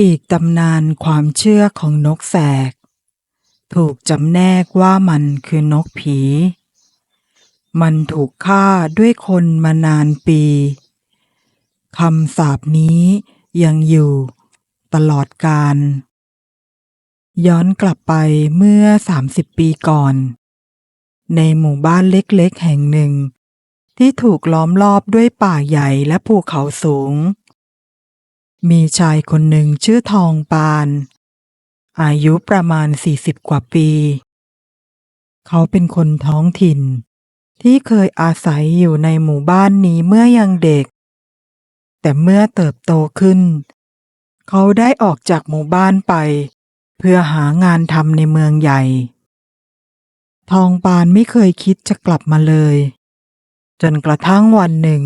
อีกตำนานความเชื่อของนกแสก ถูกจำแนกว่ามันคือนกผี มันถูกฆ่าด้วยคนมานานปีคำสาปนี้ยังอยู่ตลอดกาลย้อนกลับไปเมื่อ 30 ปีก่อน ในหมู่บ้านเล็กๆแห่งหนึ่ง ที่ถูกล้อมรอบด้วยป่าใหญ่และภูเขาสูง มีชายคนหนึ่งชื่อทองปาน อายุประมาณ40กว่าปี เขาเป็นคนท้องถิ่น ที่เคยอาศัยอยู่ในหมู่บ้านนี้เมื่อยังเด็ก แต่เมื่อเติบโตขึ้น เขาได้ออกจากหมู่บ้านไป เพื่อหางานทำในเมืองใหญ่ ทองปานไม่เคยคิดจะกลับมาเลย จนกระทั่งวันหนึ่ง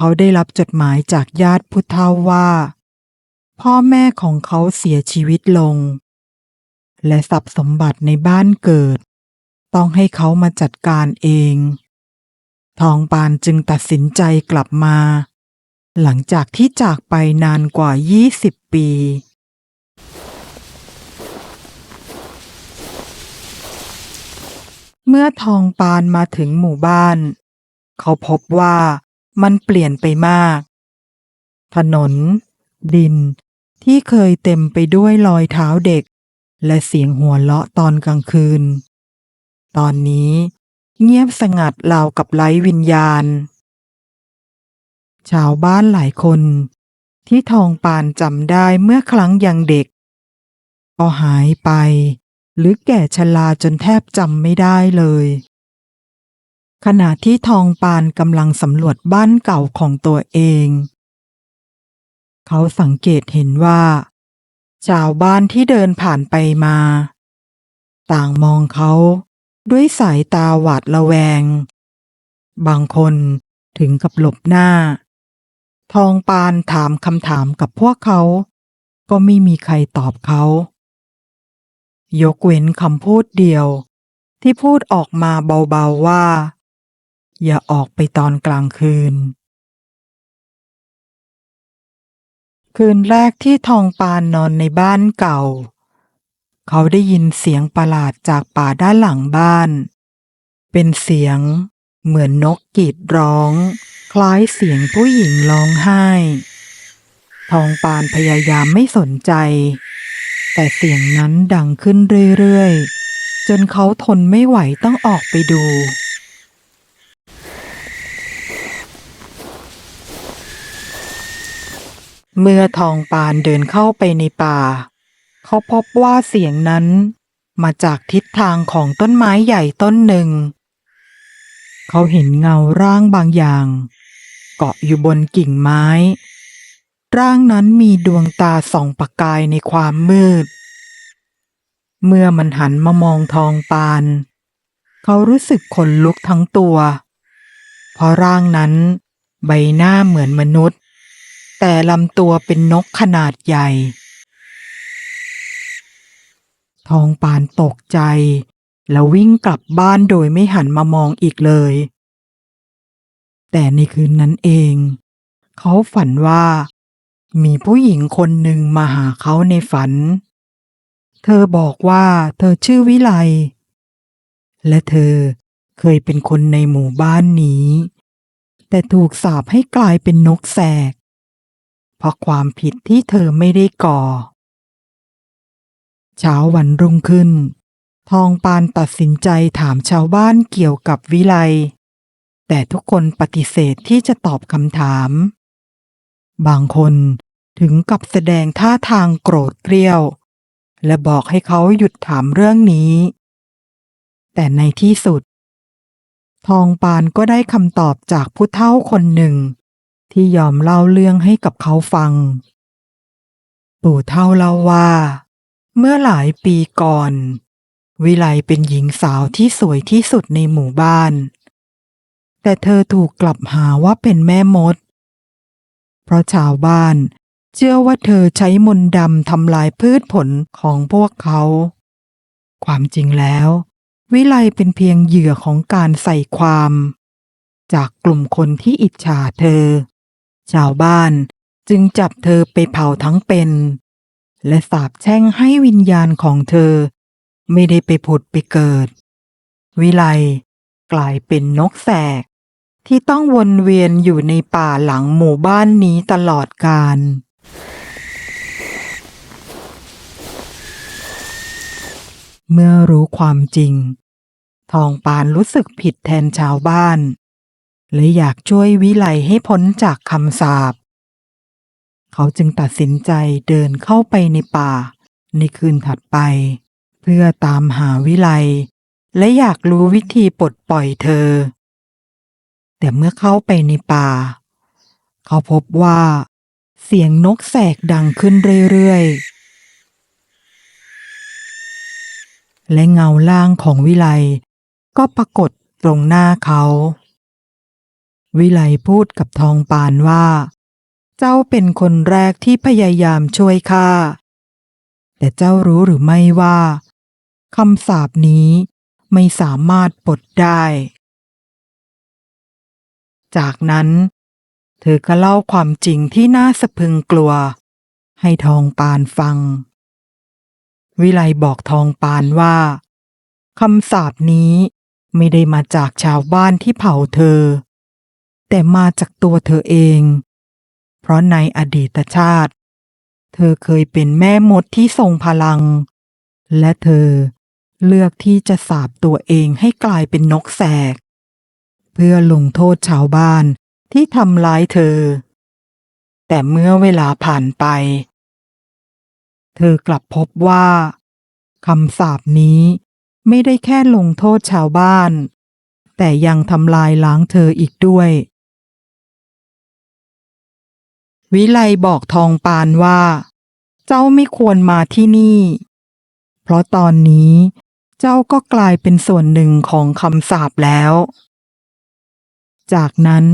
เขาได้รับจดหมายจากญาติผู้เฒ่าว่า พ่อแม่ของเขาเสียชีวิตลง และทรัพย์สมบัติในบ้านเกิด ต้องให้เขามาจัดการเอง ทองปานจึงตัดสินใจกลับมา หลังจากที่จากไปนานกว่า 20 ปีเมื่อทองปานมาถึงหมู่บ้าน เขาพบว่า มันเปลี่ยนไปมาก ถนน ดิน ที่เคยเต็มไปด้วยรอยเท้าเด็ก และเสียงหัวเราะตอนกลางคืน ตอนนี้เงียบสงัดราวกับไร้วิญญาณ ชาวบ้านหลายคน ที่ทองปานจำได้เมื่อครั้งยังเด็ก ก็หายไป หรือแก่ชราจนแทบจำไม่ได้เลย ขณะที่ทองปานกำลังสำรวจบ้านเก่าของตัวเอง เขาสังเกตเห็นว่าชาวบ้านที่เดินผ่านไปมา ต่างมองเขาด้วยสายตาหวาดระแวง บางคนถึงกับหลบหน้า ทองปานถามคำถามกับพวกเขา ก็ไม่มีใครตอบเขา ยกเว้นคำพูดเดียวที่พูดออกมาเบาๆว่า อย่าออกไปตอนกลางคืน คืนแรกที่ทองปานนอนในบ้านเก่า เขาได้ยินเสียงประหลาดจากป่าด้านหลังบ้าน เป็นเสียงเหมือนนกกรีดร้อง คล้ายเสียงผู้หญิงร้องไห้ ทองปานพยายามไม่สนใจ แต่เสียงนั้นดังขึ้นเรื่อยๆ จนเขาทนไม่ไหวต้องออกไปดู เมื่อทองปานเดินเข้าไปในป่า เขาพบว่าเสียงนั้น มาจากทิศทางของต้นไม้ใหญ่ต้นหนึ่ง เขาเห็นเงาร่างบางอย่าง เกาะอยู่บนกิ่งไม้ ร่างนั้นมีดวงตาส่องประกายในความมืด เมื่อมันหันมามองทองปาน เขารู้สึกขนลุกทั้งตัว เพราะร่างนั้นใบหน้าเหมือนมนุษย์ แต่ลำตัวเป็นนกขนาดใหญ่ ทองปานตกใจ แล้ววิ่งกลับบ้านโดยไม่หันมามองอีกเลย แต่ในคืนนั้นเอง เขาฝันว่า มีผู้หญิงคนหนึ่งมาหาเขาในฝัน เธอบอกว่าเธอชื่อวิไล และเธอเคยเป็นคนในหมู่บ้านนี้ แต่ถูกสาปให้กลายเป็นนกแสก เพราะความผิดที่เธอไม่ได้ก่อ เช้าวันรุ่งขึ้น ทองปานตัดสินใจถามชาวบ้านเกี่ยวกับวิไล แต่ทุกคนปฏิเสธที่จะตอบคำถาม บางคนถึงกับแสดงท่าทางโกรธเกรี้ยว และบอกให้เขาหยุดถามเรื่องนี้ แต่ในที่สุด ทองปานก็ได้คำตอบจากผู้เฒ่าคนหนึ่ง ที่ยอมเล่าเรื่องให้กับเขาฟัง ปู่เฒ่าเล่าว่า เมื่อหลายปีก่อน วิไลเป็นหญิงสาวที่สวยที่สุดในหมู่บ้าน แต่เธอถูกกลับหาว่าเป็นแม่มด เพราะชาวบ้านเชื่อว่าเธอใช้มนต์ดำทำลายพืชผลของพวกเขา ความจริงแล้ว วิไลเป็นเพียงเหยื่อของการใส่ความ จากกลุ่มคนที่อิจฉาเธอ ชาวบ้านจึงจับเธอไปเผาทั้งเป็น และสาปแช่งให้วิญญาณของเธอ ไม่ได้ไปผุดไปเกิด วิไลกลายเป็นนกแสก ที่ต้องวนเวียนอยู่ในป่าหลังหมู่บ้านนี้ตลอดกาลเมื่อรู้ความจริง ทองปานรู้สึกผิดแทนชาวบ้าน และอยากช่วยวิไลให้พ้นจากคำสาป เขาจึงตัดสินใจเดินเข้าไปในป่า ในคืนถัดไป เพื่อตามหาวิไล และอยากรู้วิธีปลดปล่อยเธอ แต่เมื่อเข้าไปในป่า เขาพบว่า เสียงนกแสกดังขึ้นเรื่อยๆ และเงาล่างของวิไลก็ปรากฏตรงหน้าเขา วิไลพูดกับทองปานว่า เจ้าเป็นคนแรกที่พยายามช่วยข้า แต่เจ้ารู้หรือไม่ว่าคำสาปนี้ไม่สามารถปลดได้ จากนั้น เธอก็เล่าความจริงที่น่าสะพึงกลัว ให้ทองปานฟัง วิไลบอกทองปานว่าคำสาปนี้ไม่ได้มาจากชาวบ้านที่เผาเธอ แต่มาจากตัวเธอเอง เพราะในอดีตชาติ เธอเคยเป็นแม่มดที่ทรงพลัง และเธอเลือกที่จะสาบตัวเองให้กลายเป็นนกแสก เพื่อลงโทษชาวบ้านที่ทำร้ายเธอ แต่เมื่อเวลาผ่านไป เธอกลับพบว่าคำสาปนี้ไม่ได้แค่ลงโทษชาวบ้าน แต่ยังทำลายล้างเธออีกด้วย วิไลบอกทองปานว่า เจ้าไม่ควรมาที่นี่ เพราะตอนนี้เจ้าก็กลายเป็นส่วนหนึ่งของคำสาปแล้ว จากนั้น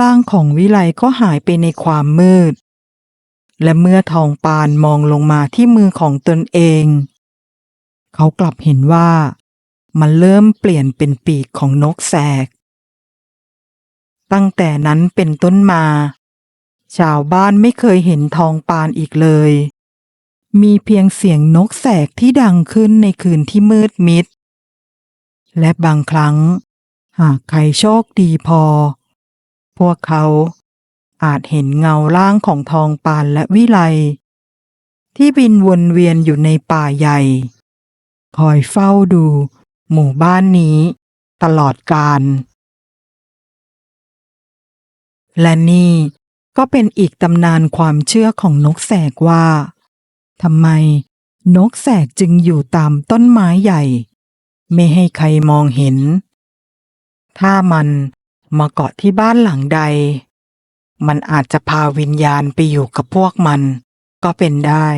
ร่างของวิไลก็หายไปในความมืด และเมื่อทองปานมองลงมาที่มือของตนเอง เขากลับเห็นว่ามันเริ่มเปลี่ยนเป็นปีกของนกแสก ตั้งแต่นั้นเป็นต้นมา ชาวบ้านไม่เคยเห็นทองปานอีกเลย มีเพียงเสียงนกแสกที่ดังขึ้นในคืนที่มืดมิด และบางครั้ง หากใครโชคดีพอ พวกเขาอาจเห็นเงาร่างของทองปานและวิไล ที่บินวนเวียนอยู่ในป่าใหญ่ คอยเฝ้าดู หมู่บ้านนี้ ตลอดกาลและนี่ ก็เป็นอีกตำนานความเชื่อของนกแสกว่าทำไมนกแสกจึงอยู่ตามต้นไม้ใหญ่ ไม่ให้ใครมองเห็น ถ้ามันมาเกาะที่บ้านหลังใด มันอาจจะพาวิญญาณไปอยู่กับพวกมัน ก็เป็นได้